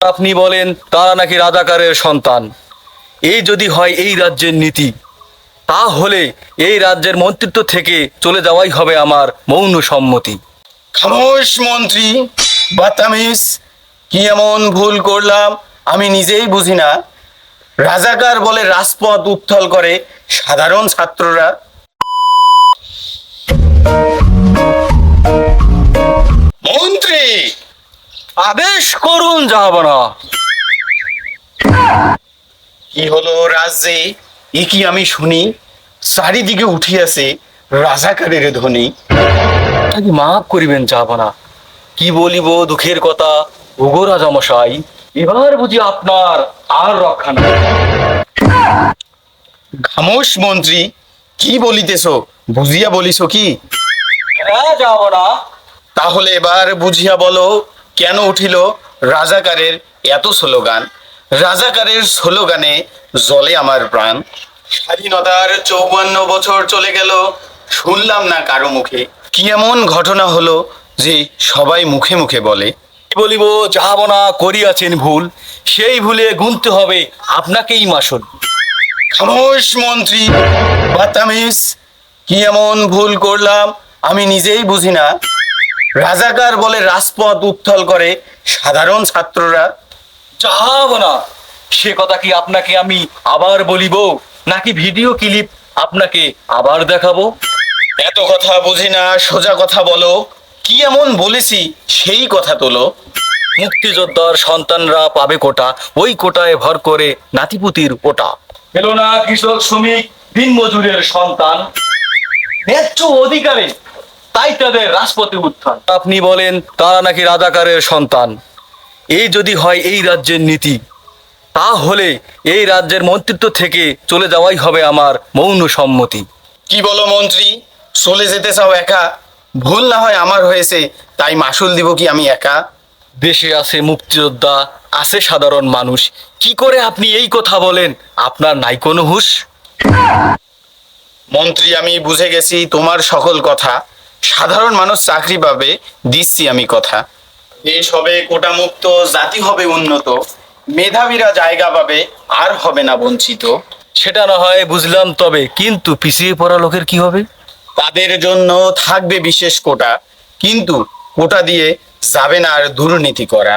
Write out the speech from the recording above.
আপনি বলেন, তারা নাকি রাজাকারের সন্তান। এই যদি হয় এই রাজ্যের নীতি, তাহলে এই রাজ্যের মন্ত্রিত্ব থেকে চলে যাওয়াই হবে আমার মৌন সম্মতি। খামোশ মন্ত্রী, বাতামিস, কি এমন ভুল করলাম আমি নিজেই বুঝি না। রাজাকার বলে রাজপথ উত্থল করে সাধারণ ছাত্ররা। আদেশ করুন যাহাবনা কি হলো রাজ্যে এ কি আমি শুনি? চারিদিকে উঠিয়াছে রাজাকারের ধ্বনি। তাকে মাফ করিবেন যাহাবনা কি বলিব দুঃখের কথা? ওগো রাজামশাই এবার বুঝি আপনার আর রক্ষা নাই। খামোশ মন্ত্রী কি বলিতেছ? বুঝিয়া বলিস কি? হ্যাঁ যাহাবনা তাহলে এবার বুঝিয়া বলো কেন উঠিল রাজাকারের এত স্লোগান? রাজাকারের স্লোগানে জলে আমার প্রাণ। স্বাধীনতার চৌবান্ন বছর চলে গেল, শুনলাম না কারও মুখে। কি এমন ঘটনা হলো যে সবাই মুখে মুখে বলে? বলিব যাহাবনা করিয়াছেন ভুল। সেই ভুলে গুনতে হবে আপনাকেই মাসুল। খামোশ মন্ত্রী, বাতামিস, কি এমন ভুল করলাম আমি নিজেই বুঝি না। রাজাকার বলে রাজপথ উত্থল করে সাধারণ ছাত্ররা। যাহাবনা সে কথা কি আপনাকে আমি আবার বলিব নাকি ভিডিও ক্লিপ আপনাকে আবার দেখাবো? এত কথা বুঝি না সোজা কথা বলো কি এমন বলেছি সেই কথা তোলো। মুক্তিযোদ্ধার সন্তানরা পাবে কোটা ওই কোটায় ভর করে নাতিপুতির ওটা। পেল না কৃষক শ্রমিক দিন মজুরের সন্তান। ন্যায্য অধিকারে তাই তাদের রাজপথে উত্থান। আপনি বলেন তারা নাকি রাজাকারের সন্তান। এই যদি হয় এই রাজ্যের নীতি তাহলে এই রাজ্যের মন্ত্রিত্ব থেকে চলে যাওয়াই হবে আমার মৌন সম্মতি। কি বলো মন্ত্রী? চলে যেতে চাও একা? ভুল না হয় আমার হয়েছে তাই মাসুল দিব কি আমি একা? দেশে আছে মুক্তিযোদ্ধা আছে সাধারণ মানুষ। কি করে আপনি এই কথা বলেন? আপনার নাই কোনো হুশ? মন্ত্রী আমি বুঝে গেছি তোমার সকল কথা। সাধারণ মানুষ চাকরি পাবে দিচ্ছি আমি কথা। দেশ হবে কোটামুক্ত জাতি হবে উন্নত মেধাবীরা জায়গা পাবে আর হবে না বঞ্চিত। সেটা না হয় বুঝলাম তবে কিন্তু পিছিয়ে পড়া লোকের কি হবে? তাদের জন্য থাকবে বিশেষ কোটা কিন্তু কোটা দিয়ে যাবে না আর দুর্নীতি করা।